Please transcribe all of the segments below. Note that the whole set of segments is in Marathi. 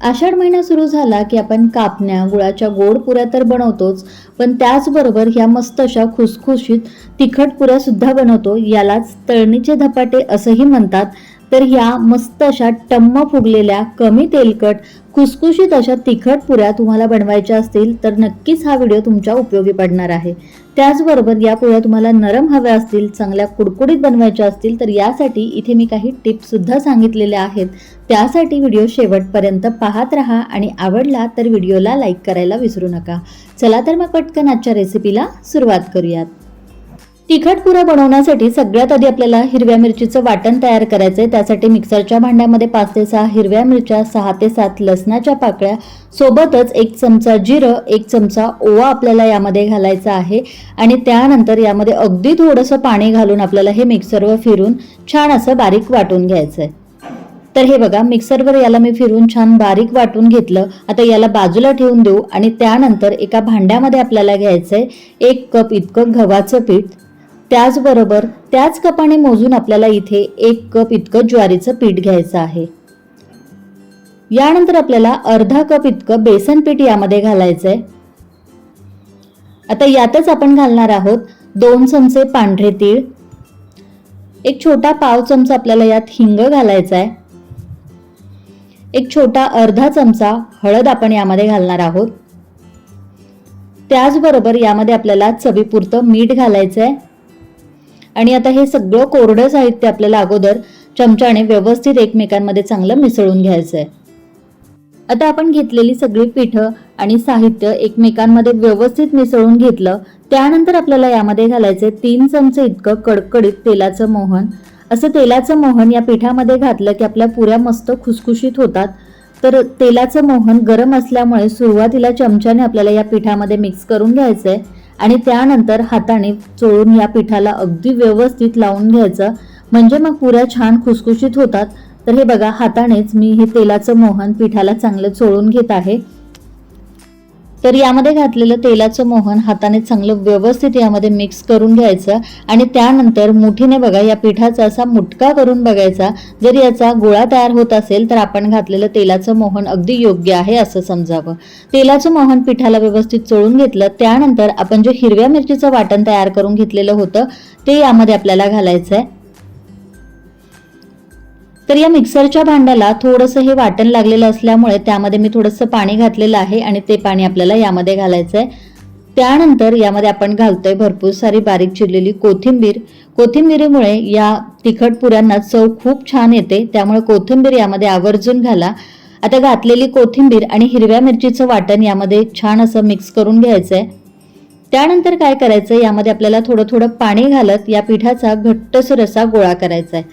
आषाढ महिना सुरू झाला की आपण कापण्या गुळाच्या गोड पुऱ्या तर बनवतोच पण त्याचबरोबर ह्या मस्त अशा खुसखुशीत तिखट पुऱ्या सुद्धा बनवतो. यालाच तळणीचे धपाटे असंही म्हणतात. तर ह्या मस्त अशा टम्म फुगलेल्या कमी तेलकट खुसखुशीत अशा तिखट पुऱ्या तुम्हाला बनवायच्या असतील तर नक्कीच हा व्हिडिओ तुमच्या उपयोगी पडणार आहे. त्याचबरोबर या पुऱ्या तुम्हाला नरम हव्या असतील चांगल्या कुडकुडीत बनवायच्या असतील तर यासाठी इथे मी काही टिप्ससुद्धा सांगितलेल्या आहेत. त्यासाठी व्हिडिओ शेवटपर्यंत पाहत राहा आणि आवडला तर व्हिडिओला लाईक करायला विसरू नका. चला तर मग पटकन आजच्या रेसिपीला सुरुवात करूयात. तिखट पुरा बनवण्यासाठी सगळ्यात आधी आपल्याला हिरव्या मिरचीचं वाटण तयार करायचं आहे त्यासाठी मिक्सरच्या भांड्यामध्ये पाच ते सहा हिरव्या मिरच्या सहा ते सात लसणाच्या पाकळ्या सोबतच एक चमचा जिरं एक चमचा ओवा आपल्याला यामध्ये घालायचा आहे. आणि त्यानंतर यामध्ये अगदी थोडंसं पाणी घालून आपल्याला हे मिक्सरवर फिरून छान असं बारीक वाटून घ्यायचं आहे तर हे बघा मिक्सरवर याला मी फिरून छान बारीक वाटून घेतलं. आता याला बाजूला ठेवून देऊ आणि त्यानंतर एका भांड्यामध्ये आपल्याला घ्यायचंय एक कप इतकं गव्हाचं पीठ. त्याचबरोबर त्याच कपाने मोजून आपल्याला इथे एक कप इतकं ज्वारीचं पीठ घ्यायचं आहे. यानंतर आपल्याला अर्धा कप इतकं बेसन पीठ यामध्ये घालायचंय. आता यातच आपण घालणार आहोत दोन चमचे पांढरे तीळ. एक छोटा पाव चमचा आपल्याला यात हिंग घालायचा आहे एक छोटा अर्धा चमचा हळद आपण यामध्ये घालणार आहोत. त्याचबरोबर यामध्ये आपल्याला चवीपुरतं मीठ घालायचं आहे आणि आता हे सगळं कोरडं साहित्य आपल्याला अगोदर चमच्याने व्यवस्थित एकमेकांमध्ये चांगलं मिसळून घ्यायचं आहे आता आपण घेतलेली सगळी पिठं आणि साहित्य एकमेकांमध्ये व्यवस्थित मिसळून घेतलं त्यानंतर आपल्याला यामध्ये घालायचे तीन चमचे इतकं कडकडीत तेलाचं मोहन. असं तेलाचं मोहन या पिठामध्ये घातलं की आपल्या पुऱ्या मस्त खुसखुशीत होतात. तर तेलाचं मोहन गरम असल्यामुळे सुरुवातीला चमच्याने आपल्याला या पिठामध्ये मिक्स करून घ्यायचं आहे आणि त्यानंतर हाताने चोळून या पिठाला अगदी व्यवस्थित लावून घ्यायचं. म्हणजे मग पुऱ्या छान खुसखुशीत होतात. तर हे बघा हातानेच मी हे तेलाचं मोहन पिठाला चांगलं चोळून घेत आहे. तर यामध्ये घातलेलं तेलाचं मोहन हाताने चांगलं व्यवस्थित यामध्ये मिक्स करून घ्यायचं आणि त्यानंतर मुठीने बघा या पिठाचा असा मुटका करून बघायचा. जर याचा गोळा तयार होत असेल तर आपण घातलेलं तेलाचं मोहन अगदी योग्य आहे असं समजावं. तेलाचं मोहन पिठाला व्यवस्थित चोळून घेतलं. त्यानंतर आपण जे हिरव्या मिरचीचं वाटण तयार करून घेतलेलं होतं ते यामध्ये आपल्याला घालायचं आहे तर या मिक्सरच्या भांड्याला थोडंसं हे वाटण लागलेलं असल्यामुळे त्यामध्ये मी थोडंसं पाणी घातलेलं आहे आणि ते पाणी आपल्याला यामध्ये घालायचं आहे त्यानंतर यामध्ये आपण घालतोय भरपूर सारी बारीक चिरलेली कोथिंबीर. कोथिंबीरीमुळे या तिखट पुऱ्यांना चव खूप छान येते त्यामुळे कोथिंबीर यामध्ये आवर्जून घाला. आता घातलेली कोथिंबीर आणि हिरव्या मिरचीचं वाटण यामध्ये छान असं मिक्स करून घ्यायचं आहे त्यानंतर काय करायचं यामध्ये आपल्याला थोडं थोडं पाणी घालत या पिठाचा घट्टस रसा गोळा करायचा आहे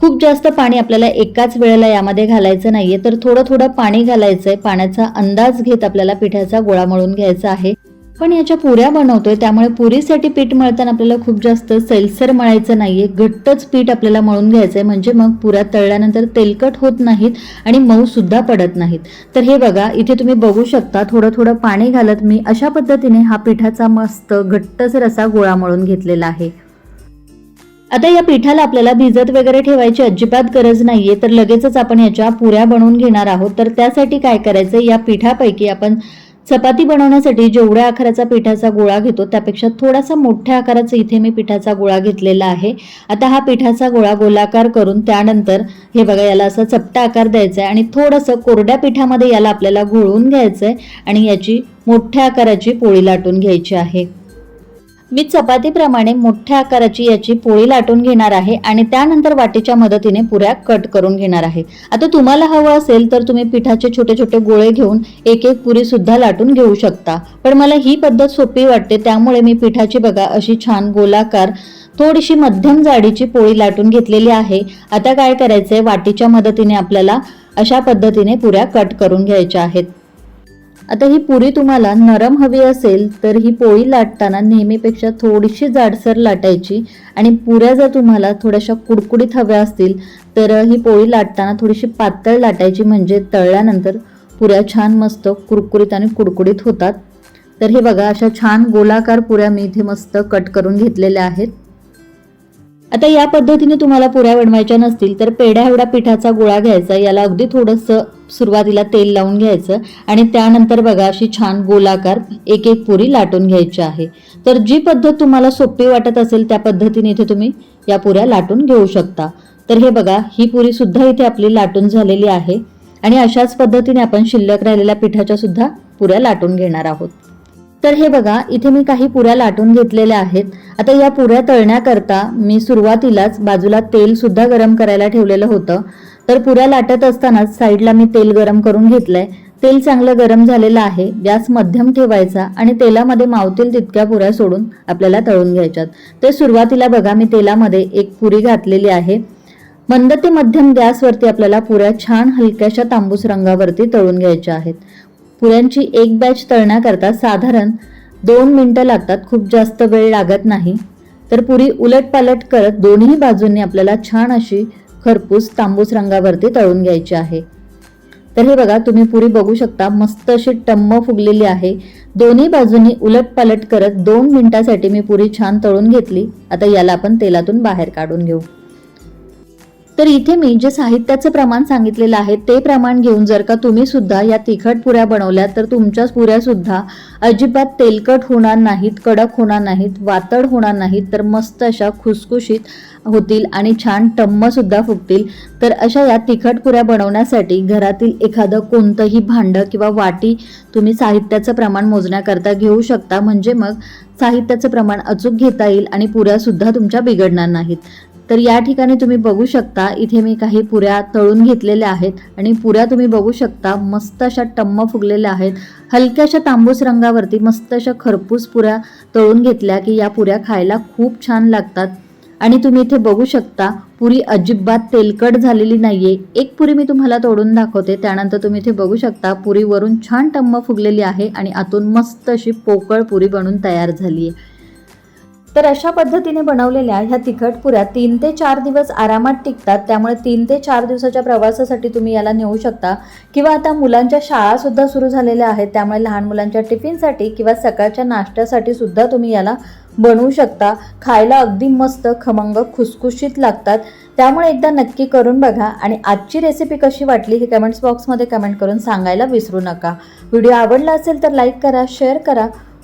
खूप जास्त पाणी आपल्याला एकाच वेळेला यामध्ये घालायचं नाहीये. तर थोडं थोडं पाणी घालायचंय. पाण्याचा अंदाज घेत आपल्याला पिठाचा गोळा मळून घ्यायचा आहे. पण याच्या पुऱ्या बनवतोय. त्यामुळे पुरीसाठी पीठ मळताना आपल्याला खूप जास्त सैलसर मळायचं नाहीये. घट्टच पीठ आपल्याला मळून घ्यायचंय. म्हणजे मग पुऱ्या तळल्यानंतर तेलकट होत नाहीत आणि मऊ सुद्धा पडत नाहीत. तर हे बघा इथे तुम्ही बघू शकता थोडं थोडं पाणी घालत मी अशा पद्धतीने हा पिठाचा मस्त घट्टच असा गोळा मळून घेतलेला आहे. आता या पिठाला आपल्याला भिजत वगैरे ठेवायची अजिबात गरज नाहीये तर लगेचच आपण याच्या पुऱ्या बनवून घेणार आहोत. तर त्यासाठी काय करायचं या पिठापैकी आपण चपाती बनवण्यासाठी जेवढ्या आकाराचा पिठाचा गोळा घेतो त्यापेक्षा थोडासा मोठ्या आकाराचा इथे मी पिठाचा गोळा घेतलेला आहे. आता हा पिठाचा गोळा गोलाकार करून त्यानंतर हे बघा याला असा चपटा आकार द्यायचा आहे आणि थोडंसं कोरड्या पिठामध्ये याला आपल्याला घोळून घ्यायचं आहे आणि याची मोठ्या आकाराची पोळी लाटून घ्यायची आहे. मी चपातीप्रमाणे मोठ्या आकाराची याची पोळी लाटून घेणार आहे आणि त्यानंतर वाटीच्या मदतीने पुऱ्या कट करून घेणार आहे. आता तुम्हाला हवं असेल तर तुम्ही पिठाचे छोटे छोटे गोळे घेऊन एक एक पुरी सुद्धा लाटून घेऊ शकता. पण मला ही पद्धत सोपी वाटते त्यामुळे मी पिठाची बघा अशी छान गोलाकार थोडीशी मध्यम जाडीची पोळी लाटून घेतलेली आहे. आता काय करायचंय? वाटीच्या मदतीने आपल्याला अशा पद्धतीने पुऱ्या कट करून घ्यायच्या आहेत. आता ही पुरी तुम्हाला नरम हवी असेल तर ही पोळी लाटताना नेहमीपेक्षा थोडीशी जाडसर लाटायची. आणि पुऱ्या जर तुम्हाला थोड्याशा कुडकुडीत हव्या असतील तर ही पोळी लाटताना थोडीशी पातळ लाटायची म्हणजे तळल्यानंतर पुऱ्या छान मस्त कुरकुरीत आणि कुडकुडीत होतात. तर हे बघा अशा छान गोलाकार पुऱ्या मी इथे मस्त कट करून घेतलेल्या आहेत. आता या पद्धतीने तुम्हाला पुऱ्या बनवायच्या नसतील तर पेढ्या एवढा पिठाचा गोळा घ्यायचा याला अगदी थोडंसं सुरुवातीला तेल लावून घ्यायचं आणि त्यानंतर बघा अशी छान गोलाकार एक एक पुरी लाटून घ्यायची आहे. तर जी पद्धत तुम्हाला सोपी वाटत असेल त्या पद्धतीने इथे तुम्ही या पुऱ्या लाटून घेऊ शकता. तर हे बघा ही पुरी सुद्धा इथे आपली लाटून झालेली आहे आणि अशाच पद्धतीने आपण शिल्लक राहिलेल्या पिठाच्या सुद्धा पुऱ्या लाटून घेणार आहोत. तर हे बघा इथे मी काही पुऱ्या लाटून घेतलेल्या आहेत. आता या पुऱ्या तळण्याकरता मी सुरुवातीलाच बाजूला तेल सुद्धा गरम करायला ठेवलेलं होतं. तर पुऱ्या लाटत असतानाच साईडला मी तेल गरम करून घेतलंय. तेल चांगलं गरम झालेलं आहे गॅस मध्यम ठेवायचा आणि तेलामध्ये मावतील तितक्या पुऱ्या सोडून आपल्याला तळून घ्यायच्यात. ते सुरुवातीला बघा मी तेलामध्ये एक पुरी घातलेली आहे. मंद ते मध्यम गॅसवरती आपल्याला पुऱ्या छान हलक्याशा तांबूस रंगावरती तळून घ्यायच्या आहेत. पुऱ्यांची एक बॅच तळण्याकरता साधारण दोन मिनटं लागतात. खूप जास्त वेळ लागत नाही. तर पुरी उलटपालट करत दोन्ही बाजूंनी आपल्याला छान अशी खरपूस तांबूस रंगावरती तळून घ्यायची आहे. तर हे बघा तुम्ही पुरी बघू शकता मस्त अशी टम्म फुगलेली आहे. दोन्ही बाजूंनी उलटपालट करत दोन मिनिटासाठी मी पुरी छान तळून घेतली. आता याला आपण तेलातून बाहेर काढून घेऊ. तर इथे मी जे साहित्याचं प्रमाण सांगितलेलं आहे ते प्रमाण घेऊन जर का तुम्ही सुद्धा या तिखट पुऱ्या बनवल्या तर तुमच्या पुऱ्या सुद्धा अजिबात तेलकट होणार नाहीत कडक होणार नाहीत वातड होणार नाहीत तर मस्त अशा खुसखुशीत होतील आणि छान टम्म सुद्धा फुगतील. तर अशा या तिखट पुऱ्या बनवण्यासाठी घरातील एखादं कोणतंही भांडं किंवा वाटी तुम्ही साहित्याचं प्रमाण मोजण्याकरता घेऊ शकता. म्हणजे मग साहित्याचं प्रमाण अचूक घेता येईल आणि पुऱ्या सुद्धा तुमच्या बिघडणार नाहीत. तर या ठिकाणी तुम्ही बघू शकता इथे मी काही पुऱ्या तळून घेतलेल्या आहेत आणि पुऱ्या तुम्ही बघू शकता मस्त अशा टम्म फुगलेल्या आहेत. हलक्याशा तांबूस रंगावरती मस्त अशा खरपूस पुऱ्या तळून घेतल्या की या पुऱ्या खायला खूप छान लागतात. आणि तुम्ही इथे बघू शकता पुरी अजिबात तेलकट झालेली नाहीये. एक पुरी मी तुम्हाला तोडून दाखवते त्यानंतर तुम्ही इथे बघू शकता पुरी वरून छान टम्म फुगलेली आहे आणि आतून मस्त अशी पोकळ पुरी बनून तयार झाली आहे तर अशा पद्धतीने बनवलेल्या ह्या तिखट पुऱ्या तीन ते चार दिवस आरामात टिकतात. त्यामुळे तीन ते चार दिवसाच्या प्रवासासाठी तुम्ही याला नेऊ शकता. किंवा आता मुलांच्या शाळासुद्धा सुरू झालेल्या आहेत. त्यामुळे लहान मुलांच्या टिफिनसाठी किंवा सकाळच्या नाश्त्यासाठी सुद्धा तुम्ही याला बनवू शकता. खायला अगदी मस्त खमंग खुसखुशीत लागतात. त्यामुळे एकदा नक्की करून बघा. आणि आजची रेसिपी कशी वाटली हे कमेंट्स बॉक्समध्ये कमेंट करून सांगायला विसरू नका. व्हिडिओ आवडला असेल तर लाईक करा शेअर करा.